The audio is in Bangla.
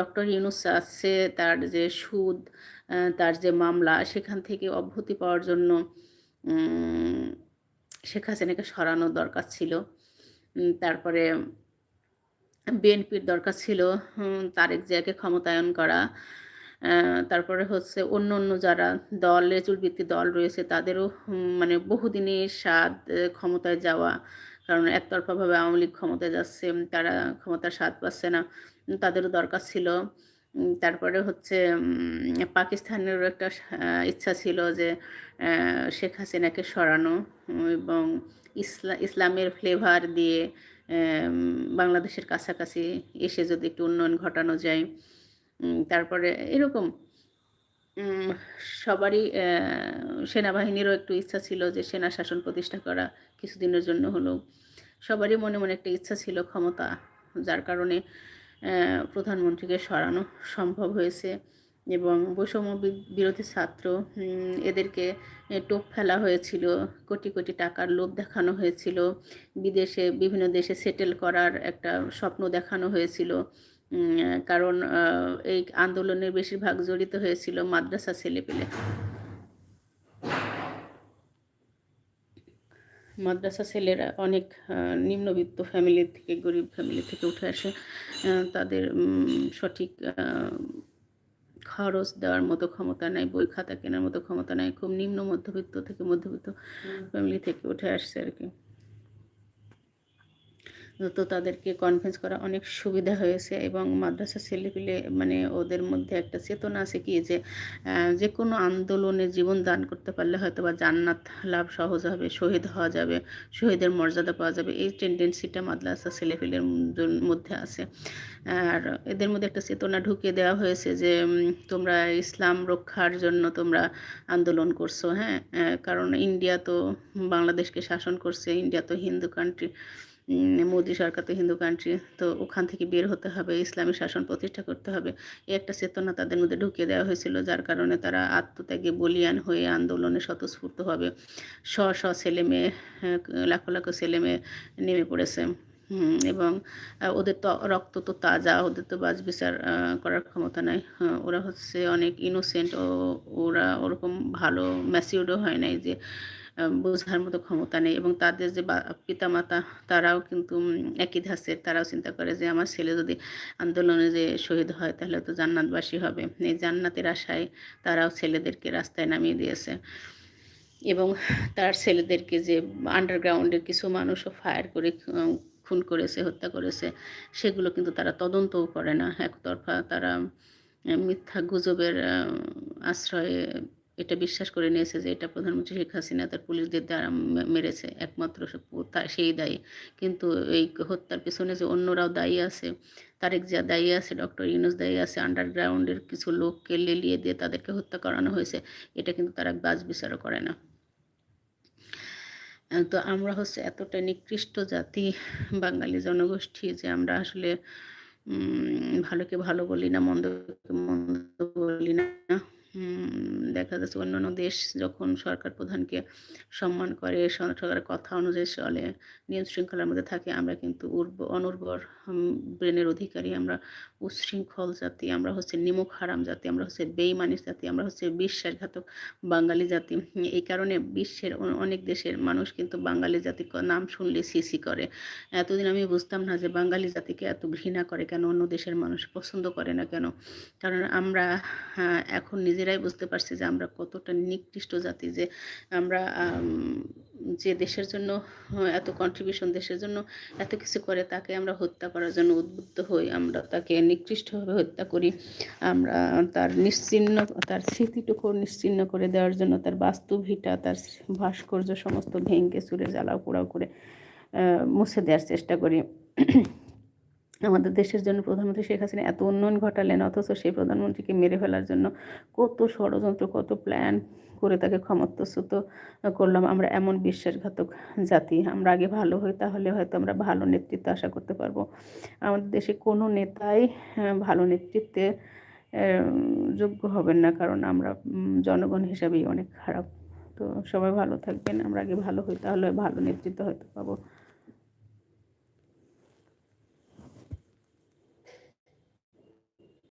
ডক্টর ইউনুস আছে, তার যে সুদ তার যে মামলা, সেখান থেকে অব্যাহতি পাওয়ার জন্য শেখ হাসিনাকে সরানোর দরকার ছিল। তারপরে বিএনপির দরকার ছিল তারেক জিয়াকে ক্ষমতায়ন করা। তারপরে হচ্ছে অন্য অন্য যারা দল রেচুলভিত্তিক দল রয়েছে, তাদেরও মানে বহুদিনের স্বাদ ক্ষমতায় যাওয়া। কারণ একতরফাভাবে আওয়ামী লীগ ক্ষমতায় যাচ্ছে তারা ক্ষমতার স্বাদ পাচ্ছে না তাদেরও দরকার ছিল। তারপরে হচ্ছে পাকিস্তানেরও একটা ইচ্ছা ছিল যে শেখ হাসিনাকে সরানো এবং ইসলা, ইসলামের ফ্লেভার দিয়ে বাংলাদেশের কাছাকাছি এসে যদি একটু উন্নয়ন ঘটানো যায় তারপরে এরকম সবারই সেনাবাহিনীরও একটু ইচ্ছা ছিল যে সেনা শাসন প্রতিষ্ঠা করা কিছুদিনের জন্য হলেও। সবারই মনে মনে একটা ইচ্ছা ছিল ক্ষমতা, যার কারণে প্রধানমন্ত্রীকে সরানো সম্ভব হয়েছে এবং বৈষম্য বিরোধী ছাত্র এদেরকে টোপ ফেলা হয়েছিল, কোটি কোটি টাকার লোভ দেখানো হয়েছিল, বিদেশে, বিভিন্ন দেশে সেটেল করার একটা স্বপ্ন দেখানো হয়েছিল কারণ এই আন্দোলনের বেশিরভাগ জড়িত হয়েছিল মাদ্রাসা ছেলেপেলে। মাদ্রাসা ছেলেরা অনেক নিম্নবিত্ত ফ্যামিলি থেকে গরিব ফ্যামিলি থেকে উঠে আসে। তাদের সঠিক খরচ দেওয়ার মতো ক্ষমতা নাই বই খাতা কেনার মতো ক্ষমতা নাই খুব নিম্ন মধ্যবিত্ত থেকে মধ্যবিত্ত ফ্যামিলি থেকে উঠে আসছে আর কি। তো তাদেরকে কনভিন্স করা অনেক সুবিধা হয়েছে এবং মাদ্রাসা ছেলেপিলে মানে ওদের মধ্যে একটা চেতনা আছে কি যে যে কোনো আন্দোলনে জীবন দান করতে পারলে হয়তো বা জান্নাত লাভ সহজ হবে, শহীদ হওয়া যাবে, শহীদের মর্যাদা পাওয়া যাবে। এই টেন্ডেন্সিটা মাদ্রাসা ছেলেপিলের মধ্যে আছে। আর এদের মধ্যে একটা চেতনা ঢুকিয়ে দেওয়া হয়েছে যে তোমরা ইসলাম রক্ষার জন্য তোমরা আন্দোলন করছ হ্যাঁ? কারণ ইন্ডিয়া তো বাংলাদেশকে শাসন করছে, ইন্ডিয়া তো হিন্দু কান্ট্রি মোদী সরকার তো হিন্দু কান্ট্রি তো ওখান থেকে বের হতে হবে, ইসলামী শাসন প্রতিষ্ঠা করতে হবে। এই একটা চেতনা তাদের মধ্যে ঢুকিয়ে দেওয়া হয়েছিল, যার কারণে তারা আত্মত্যাগে বলিয়ান হয়ে আন্দোলনে স্বতঃস্ফূর্ত হবে শ শ ছেলে মেয়ে লাখো লাখো ছেলে মেয়ে নেমে পড়েছে। এবং ওদের তো রক্ত তো তাজা, ওদের তো বাজ বিচার করার ক্ষমতা নাই। ওরা হচ্ছে অনেক ইনোসেন্ট ও ওরা ওরকম ভালো ম্যাচিউরও হয় নাই যে বোঝার মতো ক্ষমতা নেই এবং তাদের যে পিতামাতা, তারাও কিন্তু একই ধাঁচের। তারাও চিন্তা করে যে আমার ছেলে যদি আন্দোলনে যে শহীদ হয়, তাহলে তো জান্নাতবাসী হবে। এই জান্নাতের আশায় তারাও ছেলেদেরকে রাস্তায় নামিয়ে দিয়েছে। এবং তার ছেলেদেরকে যে আন্ডারগ্রাউন্ডের কিছু মানুষও ফায়ার করে খুন করেছে, হত্যা করেছে, সেগুলো কিন্তু তারা তদন্তও করে না। একতরফা তারা মিথ্যা গুজবের আশ্রয়ে এটা বিশ্বাস করে নিয়েছে যে এটা প্রধানমন্ত্রী শেখ হাসিনা তার পুলিশদের দ্বারা মেরেছে, একমাত্র সেই দায়ী। কিন্তু এই হত্যার পিছনে যে অন্যরাও দায়ী আছে, তারেক যা দায়ী আছে, ডক্টর ইউনুস দায়ী আছে, আন্ডারগ্রাউন্ডের কিছু লোককে লেলিয়ে দিয়ে তাদেরকে হত্যা করানো হয়েছে, এটা কিন্তু তারা বাজ বিচারও করে না। তো আমরা হচ্ছে এতটা নিকৃষ্ট জাতি, বাঙালি জনগোষ্ঠী যে আমরা আসলে ভালোকে ভালো বলি না, মন্দকে মন্দ বলি না। দেখা যাচ্ছে অন্যান্য দেশ যখন সরকার প্রধানকে সম্মান করে সরকারের কথা অনুযায়ী চলে, নিয়ম শৃঙ্খলার মধ্যে থাকে, আমরা কিন্তু উর্বর অনুর্বর ব্রেনের অধিকারী, আমরা উচ্ছৃঙ্খল জাতি, আমরা হচ্ছে নিমুখ হারাম জাতি, আমরা হচ্ছে বেইমানিস জাতি, আমরা হচ্ছে বিশ্বাসঘাতক বাঙালি জাতি। এই কারণে বিশ্বের অনেক দেশের মানুষ কিন্তু বাঙালি জাতি নাম শুনলে সিসি করে। এতদিন আমি বুঝতাম না যে বাঙালি জাতিকে এত ঘৃণা করে কেন, অন্য দেশের মানুষ পছন্দ করে না কেন? কারণ আমরা এখন নিজেরাই বুঝতে পারছি যে আমরা কতটা নিকৃষ্ট জাতি, যে আমরা যে দেশের জন্য, এত কন্ট্রিবিউশন দেশের জন্য এত কিছু করে তাকে আমরা হত্যা করার জন্য উদ্বুদ্ধ হই, আমরা তাকে নিকৃষ্টভাবে হত্যা করি, আমরা তার নিশ্চিন্ন, তার স্মৃতিটুকু নিশ্চিন্ন করে দেওয়ার জন্য, তার বাস্তুভিটা, তার ভাস্কর্য সমস্ত ভেঙে চুরে জ্বালাও পোড়াও করে মুছে দেওয়ার চেষ্টা করি। আমাদের দেশের জন্য প্রধানমন্ত্রী শেখ হাসিনা এত উন্নয়ন ঘটালেন, অথচ সেই প্রধানমন্ত্রীকে মেরে ফেলার জন্য কত ষড়যন্ত্র, কত প্ল্যান করে তাকে ক্ষমতাচ্যুত করলাম। আমরা এমন বিশ্বাসঘাতক জাতি, আমরা আগে ভালো হই, তাহলে হয়তো আমরা ভালো নেতৃত্ব আশা করতে পারব। আমাদের দেশে কোনো নেতাই ভালো নেতৃত্বে যোগ্য হবেন না, কারণ আমরা জনগণ হিসাবেই অনেক খারাপ। তো সবাই ভালো থাকবেন, আমরা আগে ভালো হই, তাহলে ভালো নেতৃত্ব হয়তো পাবো।